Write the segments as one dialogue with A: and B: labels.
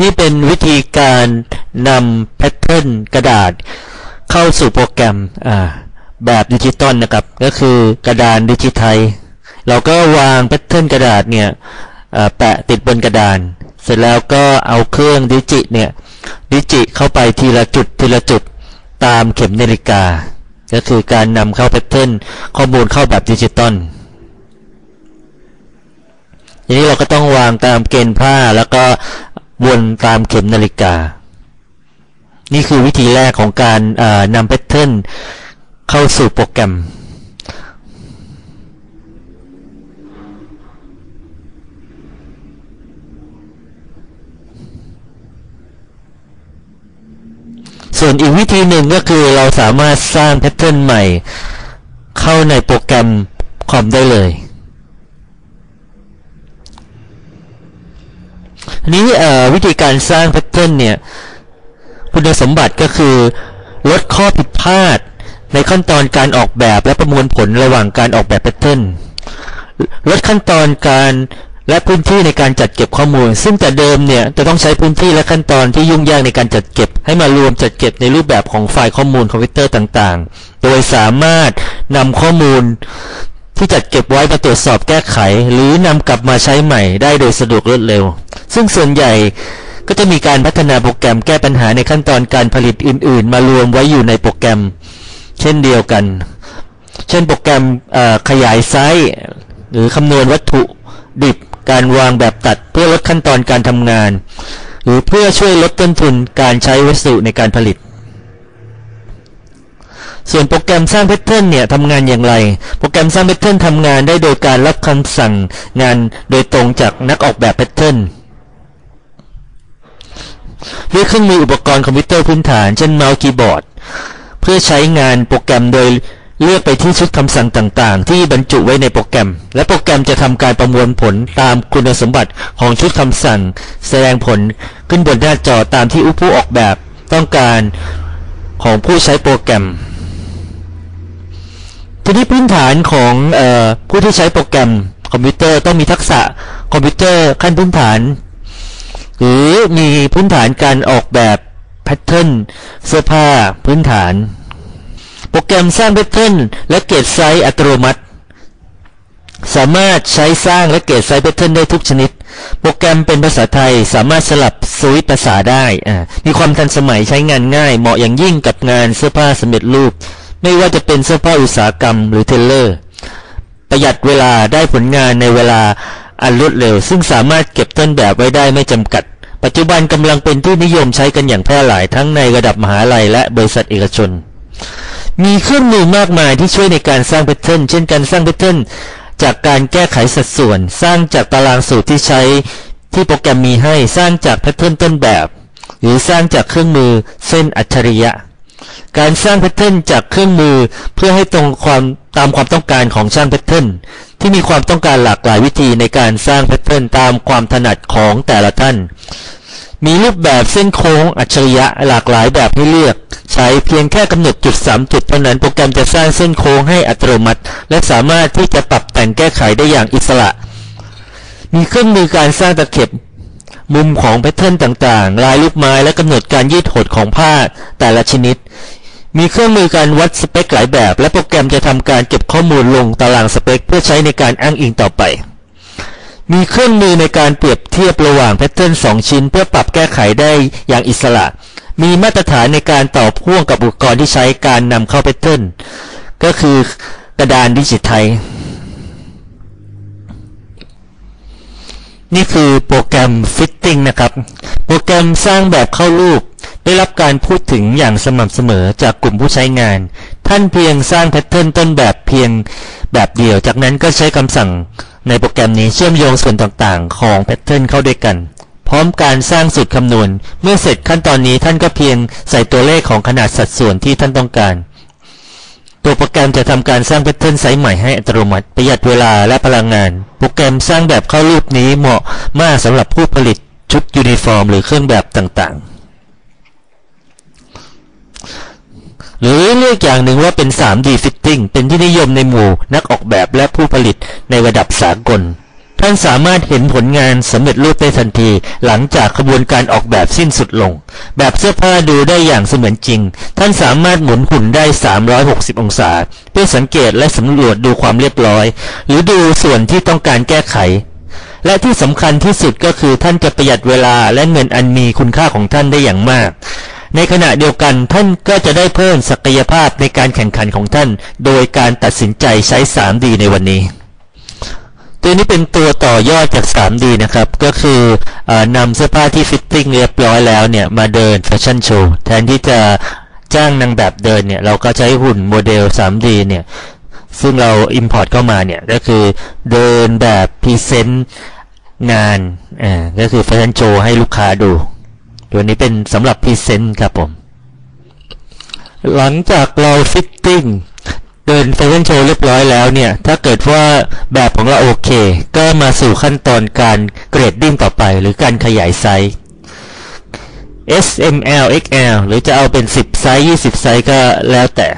A: นี่เป็นวิธีการนำแพทเทิร์นกระดาษ เข้าสู่โปรแกรมแบบดิจิตอลนะครับ ก็คือกระดานดิจิทัลเราก็วางแพทเทิร์นกระดาษเนี่ยแปะติดบนกระดาน เสร็จแล้วก็เอาเครื่องดิจิเนี่ยดิจิเข้าไปทีละจุดทีละจุดตามเข็มนาฬิกา ก็คือการนำเข้าแพทเทิร์นข้อมูลเข้าแบบดิจิตอลทีนี้เราก็ต้องวางตามเกณฑ์ผ้าแล้วก็ วนตามเข็มนาฬิกา นี่คือวิธีแรกของการนำแพทเทิร์นเข้าสู่โปรแกรมส่วนอีกวิธีหนึ่งก็คือเราสามารถสร้างแพทเทิร์นใหม่ เข้าในโปรแกรมคอมได้เลย นี้วิธีการสร้างแพทเทิร์นเนี่ย คุณสมบัติก็คือลดข้อผิดพลาดในขั้นตอนการออกแบบและประมวลผลระหว่างการออกแบบแพทเทิร์นลดขั้นตอนการและพื้นที่ในการจัดเก็บข้อมูล ซึ่งแต่เดิมเนี่ยจะต้องใช้พื้นที่และขั้นตอนที่ยุ่งยากในการจัดเก็บ ให้มารวมจัดเก็บในรูปแบบของไฟล์ข้อมูลคอมพิวเตอร์ต่างๆ โดยสามารถนำข้อมูลที่จัดเก็บไว้มาตรวจสอบแก้ไข หรือนำกลับมาใช้ใหม่ได้โดยสะดวกรวดเร็ว ซึ่งส่วนใหญ่ก็จะมีการพัฒนาโปรแกรมแก้ปัญหาในขั้นตอนการผลิตอื่น ๆ มารวมไว้อยู่ในโปรแกรม เช่นเดียวกัน เช่นโปรแกรมขยายไซส์หรือคำนวณวัตถุดิบการวางแบบตัดเพื่อลดขั้นตอนการทำงาน หรือเพื่อช่วยลดต้นทุนการใช้วัสดุในการผลิต ส่วนโปรแกรมสร้างแพทเทิร์นเนี่ยทำงานอย่างไร โปรแกรมสร้างแพทเทิร์นทำงานได้โดยการรับคำสั่งงานโดยตรงจากนักออกแบบแพทเทิร์น ด้วยเครื่องมืออุปกรณ์คอมพิวเตอร์พื้นฐาน เช่นเมาส์คีย์บอร์ด เพื่อใช้งานโปรแกรมโดยเลือกไปที่ชุดคำสั่งต่าง ๆ ที่บรรจุไว้ในโปรแกรม และโปรแกรมจะทำการประมวลผลตามคุณสมบัติของชุดคำสั่ง แสดงผลขึ้นบนหน้าจอตามที่ผู้ออกแบบต้องการของผู้ใช้โปรแกรม ทีนี้พื้นฐานของออผู้ที่ใช้โปรแกรมคอมพิวเตอร์ต้องมีทักษะคอมพิวเตอร์ขั้นพื้นฐาน หรือมีพื้นฐานการออกแบบแพทเทิร์นเสื้อผ้าพื้นฐาน โปรแกรมสร้างแพทเทิร์นและเกจไซส์อัตโนมัติ สามารถใช้สร้างและเกจไซส์แพทเทิร์นได้ทุกชนิด โปรแกรมเป็นภาษาไทยสามารถสลับสวิตภาษาได้ มีความทันสมัยใช้งานง่าย เหมาะอย่างยิ่งกับงานเสื้อผ้าสำเร็จรูป ไม่ว่าจะเป็นเสื้อผ้าอุตสาหกรรมหรือเทเลอร์ประหยัดเวลาได้ผลงานในเวลา อันรวดเร็ว ซึ่งสามารถเก็บต้นแบบไว้ได้ไม่จำกัด ปัจจุบันกำลังเป็นที่นิยมใช้กันอย่างแพร่หลายทั้งในระดับมหาลัยและบริษัทเอกชน มีเครื่องมือมากมายที่ช่วยในการสร้างแพทเทิร์นเช่นการสร้างแพทเทิร์นจากการแก้ไขสัดส่วน สร้างจากตารางสูตรที่ใช้ที่โปรแกรมมีให้สร้างจากแพทเทิร์นต้นแบบ หรือสร้างจากเครื่องมือเส้นอัจฉริยะ การสร้างแพทเทิร์นจากเครื่องมือเพื่อให้ตรงความ ตามความต้องการของช่างแพทเทิร์นที่มีความต้องการหลากหลายวิธีในการสร้างแพทเทิร์นตามความถนัดของแต่ละท่าน มีรูปแบบเส้นโค้งอัจฉริยะหลากหลายแบบให้เลือก ใช้เพียงแค่กำหนดจุด 3 จุดเท่านั้นโปรแกรมจะสร้างเส้นโค้งให้อัตโนมัติ และสามารถที่จะปรับแต่งแก้ไขได้อย่างอิสระ มีเครื่องมือการสร้างตะเข็บมุมของแพทเทิร์นต่างๆ ลายลูกไม้และกำหนดการยืดหดของผ้าแต่ละชนิด มีเครื่องมือการวัดสเปคหลายแบบ และโปรแกรมจะทำการเก็บข้อมูลลงตารางสเปค เพื่อใช้ในการอ้างอิงต่อไป มีเครื่องมือในการเปรียบเทียบระหว่างแพทเทิร์น2 ชิ้น เพื่อปรับแก้ไขได้อย่างอิสระ มีมาตรฐานในการต่อพ่วงกับอุปกรณ์ที่ใช้การนำเข้าแพทเทิร์นก็คือกระดานดิจิทัลนี่คือโปรแกรม Fitting นะครับ โปรแกรมสร้างแบบเข้ารูป ได้รับการพูดถึงอย่างสม่ำเสมอจากกลุ่มผู้ใช้งาน ท่านเพียงสร้างแพทเทิร์นต้นแบบเพียงแบบเดียว จากนั้นก็ใช้คำสั่งในโปรแกรมนี้เชื่อมโยงส่วนต่างๆ ของแพทเทิร์นเข้าด้วยกัน พร้อมการสร้างสูตรคำนวณ เมื่อเสร็จขั้นตอนนี้ท่านก็เพียงใส่ตัวเลขของขนาดสัดส่วนที่ท่านต้องการ ตัวโปรแกรมจะทำการสร้างแพทเทิร์นไซส์ใหม่ให้อัตโนมัติประหยัดเวลาและพลังงาน โปรแกรมสร้างแบบเข้ารูปนี้เหมาะมากสำหรับผู้ผลิตชุดยูนิฟอร์ม หรือเครื่องแบบต่างๆ หรือเรียกอย่างหนึ่งว่าเป็น 3D Fitting เป็นที่นิยมในหมู่นักออกแบบและผู้ผลิตในระดับสากล ท่านสามารถเห็นผลงานสำเร็จรูปได้ทันที หลังจากขบวนการออกแบบสิ้นสุดลง แบบเสื้อผ้าดูได้อย่างเสมือนจริง ท่านสามารถหมุนหุ่นได้ 360 องศา เพื่อสังเกตและสำรวจดูความเรียบร้อย หรือดูส่วนที่ต้องการแก้ไขและที่สำคัญที่สุดก็คือท่านจะประหยัดเวลาและเงินอันมีคุณค่าของท่านได้อย่างมาก ในขณะเดียวกันท่านก็จะได้เพิ่มศักยภาพในการแข่งขันของท่าน โดยการตัดสินใจใช้ 3D ในวันนี้ ตัวนี้เป็นตัวต่อยอดจาก 3D นะครับ ก็คืออนำเสื้อผ้าที่ฟิตติ้งเรียบร้อยแล้วเนี่ย มาเดินแฟชั่นโชว์แทนที่จะจ้างนางแบบเดินเนี่ย เราก็ใช้หุ่นโมเดล 3D เนี่ย ซึ่งเรา Import เข้ามาเนี่ย ก็คือเดินแบบพรีเซนต์งานอ่าก็คือแฟชั่นโชว์ให้ลูกค้าดู ตัวนี้เป็นสำหรับพรีเซนต์ครับผม หลังจากเราฟิตติ้งเดินแฟชั่นโชว์เรียบร้อยแล้วเนี่ย ถ้าเกิดว่าแบบของเราโอเค ก็มาสู่ขั้นตอนการเกรดดิ้งต่อไป หรือการขยายไซส์ S M L X L หรือจะเอาเป็น 10 ไซส์ 20 ไซส์ก็แล้วแต่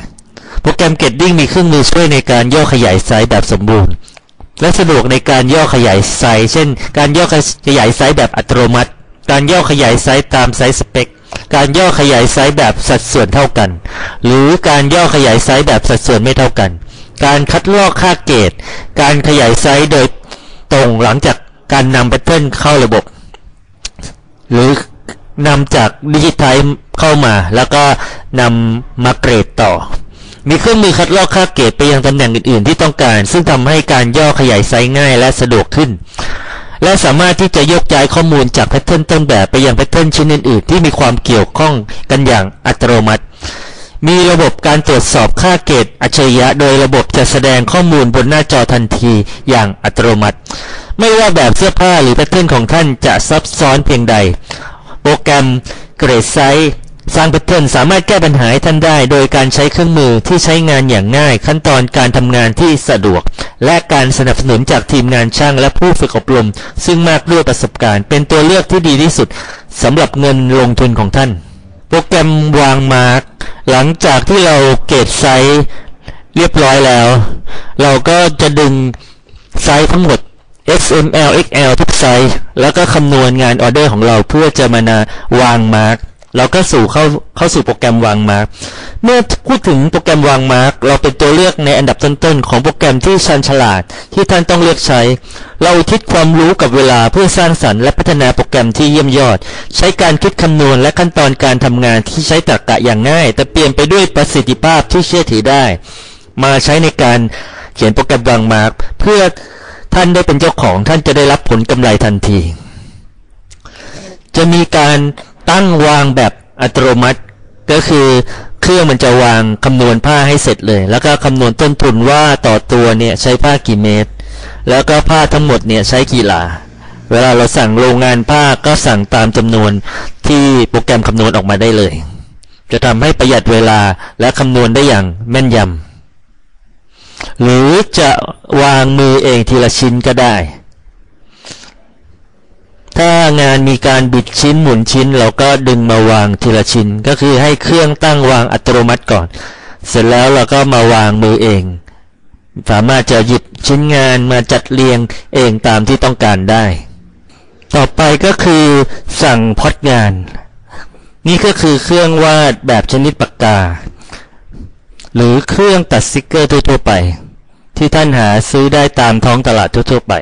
A: โปรแกรมเกตติ้งมีเครื่องมือช่วยในการย่อขยายไซส์แบบสมบูรณ์ และสะดวกในการย่อขยายไซส์ เช่น การย่อขยายไซส์แบบอัตโนมัติ การย่อขยายไซส์ตามไซส์สเปค การย่อขยายไซส์แบบสัดส่วนเท่ากัน หรือการย่อขยายไซส์แบบสัดส่วนไม่เท่ากัน การคัดลอกค่าเกตการขยายไซส์โดยตรงหลังจากการนำแพทเทิร์นเข้าระบบ หรือนำจากดิจิทัลเข้ามา แล้วก็นำมาเกรดต่อ มีเครื่องมือคัดลอกค่าเกรดไปยังตำแหน่งอื่น ๆ ที่ต้องการ ซึ่งทำให้การย่อขยายไซส์ง่ายและสะดวกขึ้น และสามารถที่จะยกย้ายข้อมูลจากแพทเทิร์นต้นแบบไปยังแพทเทิร์นชิ้นอื่นๆ ที่มีความเกี่ยวข้องกันอย่างอัตโนมัติ มีระบบการตรวจสอบค่าเกตอัจฉริยะ โดยระบบจะแสดงข้อมูลบนหน้าจอทันทีอย่างอัตโนมัติ ไม่ว่าแบบเสื้อผ้าหรือแพทเทิร์นของท่านจะซับซ้อนเพียงใด โปรแกรมเกรดไซส์ สร้างแพทเทิร์นสามารถแก้ปัญหาให้ท่านได้ โดยการใช้เครื่องมือที่ใช้งานอย่างง่าย ขั้นตอนการทำงานที่สะดวก และการสนับสนุนจากทีมงานช่างและผู้ฝึกอบรม ซึ่งมากด้วยประสบการณ์ เป็นตัวเลือกที่ดีที่สุดสำหรับเงินลงทุนของท่าน โปรแกรมวางมาร์กหลังจากที่เราเกรดไซส์เรียบร้อยแล้ว เราก็จะดึงไซส์ทั้งหมด XML XL ทุกไซส์แล้วก็คำนวณงานออเดอร์ของเราเพื่อจะมานาวางมาร์ก เราก็สู่เข้าเข้าสู่โปรแกรมวางมาร์กเมื่อพูดถึงโปรแกรมวางมาร์กเราเป็นตัวเลือกในอันดับต้นๆของโปรแกรมที่ชันฉลาดที่ท่านต้องเลือกใช้ เราทิศความรู้กับเวลาเพื่อสร้างสรรค์และพัฒนาโปรแกรมที่เยี่ยมยอด ใช้การคิดคำนวณและขั้นตอนการทำงานที่ใช้ตรรกะอย่างง่าย แต่เปลี่ยนไปด้วยประสิทธิภาพที่เชื่อถือได้ มาใช้ในการเขียนโปรแกรมวางมาร์กเพื่อท่านได้เป็นเจ้าของท่านจะได้รับผลกำไรทันที จะมีการ ตั้งวางแบบอัตโนมัติ ก็คือเครื่องมันจะวางคำนวณผ้าให้เสร็จเลย แล้วก็คำนวณต้นทุนว่าต่อตัวเนี่ยใช้ผ้ากี่เมตร แล้วก็ผ้าทั้งหมดเนี่ยใช้กี่หลา เวลาเราสั่งโรงงานผ้าก็สั่งตามจำนวนที่โปรแกรมคำนวณออกมาได้เลย จะทำให้ประหยัดเวลาและคำนวณได้อย่างแม่นยำหรือจะวางมือเองทีละชิ้นก็ได้ ถ้างานมีการบิดชิ้นหมุนชิ้น เราก็ดึงมาวางทีละชิ้น ก็คือให้เครื่องตั้งวางอัตโนมัติก่อน เสร็จแล้วเราก็มาวางมือเอง สามารถจะหยิบชิ้นงานมาจัดเรียงเองตามที่ต้องการได้ ต่อไปก็คือสั่งพอดงาน นี่ก็คือเครื่องวาดแบบชนิดปากกา หรือเครื่องตัดสติกเกอร์ทั่วไป ที่ท่านหาซื้อได้ตามท้องตลาดทั่วๆไป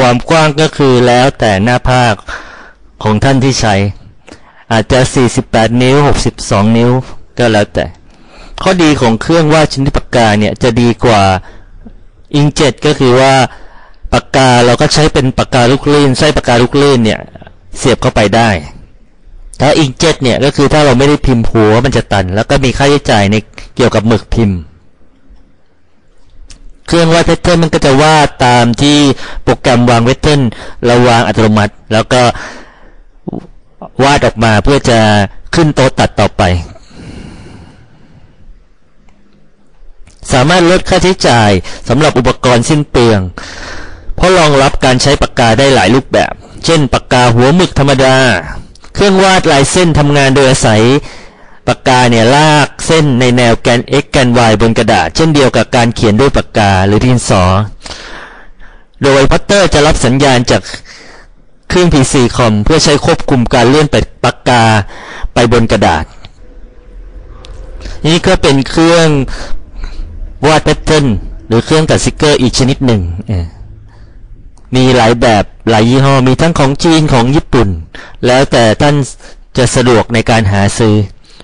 A: ความกว้างก็คือแล้วแต่หน้าภาคของท่านที่ใช้ อาจจะ 48 นิ้ว 62 นิ้ว ก็แล้วแต่ ข้อดีของเครื่องวาดชนิดปากกาเนี่ยจะดีกว่าอิงเจ็ตก็คือว่าปากกาเราก็ใช้เป็นปากกาลูกลื่นไส้ปากกาลูกลื่นเนี่ยเสียบเข้าไปได้ ถ้าอิงเจ็ตเนี่ยก็คือถ้าเราไม่ได้พิมพ์หัวมันจะตัน แล้วก็มีค่าใช้จ่ายในเกี่ยวกับหมึกพิมพ์ เครื่องวาดแพทเทิร์นมันก็จะวาดตามที่โปรแกรมวางแพทเทิร์นเราวางอัตโนมัติ แล้วก็วาดออกมาเพื่อจะขึ้นโต๊ะตัดต่อไป สามารถลดค่าใช้จ่ายสำหรับอุปกรณ์สิ้นเปลือง เพราะรองรับการใช้ปากกาได้หลายรูปแบบ เช่นปากกาหัวหมึกธรรมดา เครื่องวาดลายเส้นทำงานโดยอาศัย ปากกาเนี่ยลากเส้นในแนวแกน x แกน y บนกระดาษ เช่นเดียวกับการเขียนด้วยปากกาหรือดินสอ โดยพัตเตอร์จะรับสัญญาณจากเครื่อง PC คอมเพื่อใช้ควบคุมการเลื่อนปากกาไปบนกระดาษ นี่ก็เป็นเครื่องวาดแพทเทิร์นหรือเครื่องตัดสติกเกอร์อีกชนิดหนึ่ง มีหลายแบบหลายยี่ห้อมีทั้งของจีนของญี่ปุ่น แล้วแต่ท่านจะสะดวกในการหาซื้อ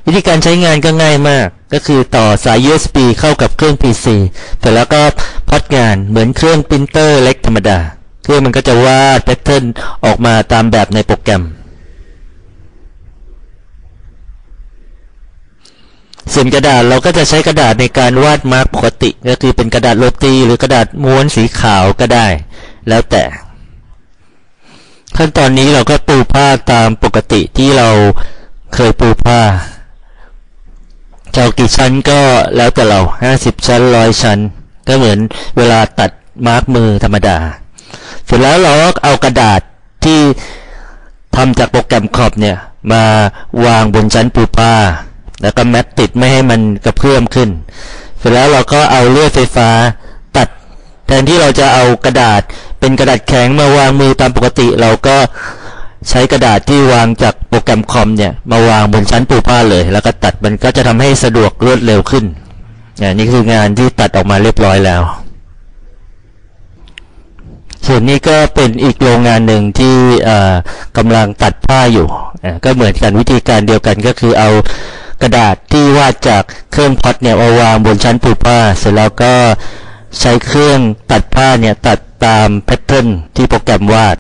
A: วิธีการใช้งานก็ง่ายมาก ก็คือต่อสาย USB เข้ากับเครื่อง PC แต่แล้วก็พัดงานเหมือนเครื่องปรินเตอร์เล็กธรรมดา เครื่องมันก็จะวาดแพทเทิร์นออกมาตามแบบในโปรแกรม ส่วนกระดาษเราก็จะใช้กระดาษในการวาดมาร์กปกติ ก็คือเป็นกระดาษโรตีหรือกระดาษม้วนสีขาวก็ได้ แล้วแต่ ขั้นตอนนี้เราก็ปูผ้าตามปกติที่เราเคยปูผ้า จะเอากี่ชั้นก็แล้วแต่เราห้าสิบชั้นร้อยชั้น ก็เหมือนเวลาตัดมาร์กมือธรรมดา เสร็จแล้วเราก็เอากระดาษที่ทำจากโปรแกรมขอบเนี่ย มาวางบนชั้นปูผ้าแล้วก็แมตติดไม่ให้มันกระเพื่อมขึ้น เสร็จแล้วเราก็เอาเลื่อยไฟฟ้าตัด แทนที่เราจะเอากระดาษเป็นกระดาษแข็งมาวางมือตามปกติ เราก็ ใช้กระดาษที่วางจากโปรแกรมคอมเนี่ย มาวางบนชั้นปูผ้าเลย แล้วก็ตัดมันก็จะทำให้สะดวกรวดเร็วขึ้นนี่คืองานที่ตัดออกมาเรียบร้อยแล้ว ส่วนนี้ก็เป็นอีกโรงงานหนึ่งที่กำลังตัดผ้าอยู่ก็เหมือนกันวิธีการเดียวกันก็คือเอากระดาษที่วาดจากเครื่องพัดเนี่ยมาวางบนชั้นปูผ้า เสร็จแล้วก็ใช้เครื่องตัดผ้าเนี่ยตัดตามแพทเทิร์นที่โปรแกรมวาด